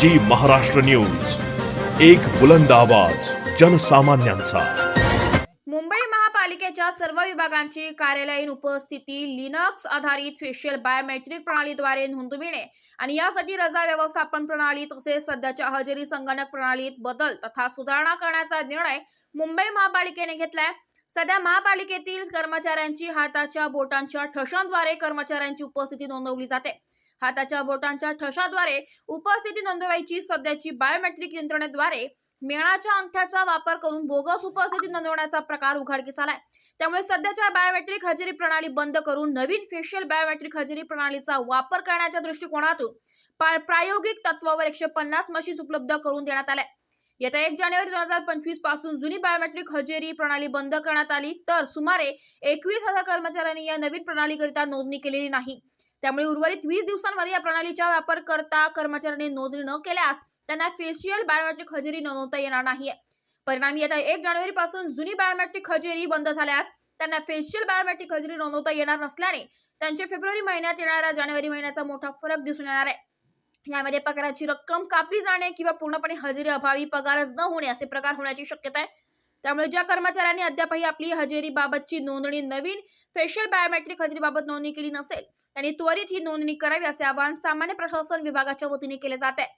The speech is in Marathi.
जी महाराष्ट्र न्यूज. एक बुलंद आवाज जनसामान्यांचा. मुंबई महापालिकेच्या सर्व विभागांची कार्यालयीन उपस्थिती लिनक्स आधारित फेशियल बायोमेट्रिक प्रणालीद्वारे नोंदविणे आणि यासाठी रजा व्यवस्थापन प्रणाली तसेच सध्याच्या हजेरी संगणक प्रणालीत बदल तथा सुधारणा करण्याचा निर्णय मुंबई महापालिकेने घेतलाय. सध्या महापालिकेतील कर्मचाऱ्यांची हाताच्या बोटांच्या ठशांद्वारे कर्मचाऱ्यांची उपस्थिती नोंदवली जाते. हाताच्या बोटांच्या ठशाद्वारे उपस्थिती नोंदवायची सध्याची बायोमेट्रिक यंत्रणेद्वारे मेणाच्या अंगठ्याचा वापर करून बोगस उपस्थिती नोंदवण्याचा प्रकार उघडकीस आलाय. त्यामुळे सध्याच्या बायोमेट्रिक हजेरी प्रणाली बंद करून नवीन फेशियल बायोमेट्रिक हजेरी प्रणालीचा वापर करण्याच्या दृष्टिकोनातून पा- प्रायोगिक तत्वावर एकशे पन्नास मशीन्स उपलब्ध करून देण्यात आल्या. येत्या एक जानेवारी दोन हजार पंचवीसपासून जुनी बायोमेट्रिक हजेरी प्रणाली बंद करण्यात आली तर सुमारे एकवीस हजार कर्मचाऱ्यांनी या नवीन प्रणालीकरिता नोंदणी केलेली नाही. त्यामुळे उर्वरित वीस दिवसांमध्ये या प्रणालीच्या वापर करता कर्मचाऱ्यांनी नोंदणी न केल्यास त्यांना फेशियल बायोमेट्रिक हजेरी नोंदवता येणार नाहीये. परिणामी येत्या एक जानेवारी पासून जुनी बायोमेट्रिक हजेरी बंद झाल्यास त्यांना फेशियल बायोमेट्रिक हजेरी नोंदवता येणार नसल्याने त्यांचे फेब्रुवारी महिन्यात येणाऱ्या जानेवारी महिन्याचा मोठा फरक दिसून येणार आहे. यामध्ये पगाराची रक्कम कापली जाणे किंवा पूर्णपणे हजेरी अभावी पगारच न होणे असे प्रकार होण्याची शक्यता आहे. त्यामुळे ज्या कर्मचाऱ्यांनी अद्यापही आपली हजेरी बाबतची नोंदणी नवीन फेशियल बायोमेट्रिक हजेरी बाबत नोंदणी केली नसेल त्यांनी त्वरित ही नोंदणी करावी असे आवाहन सामान्य प्रशासन विभागाच्या वतीने केले जात आहे.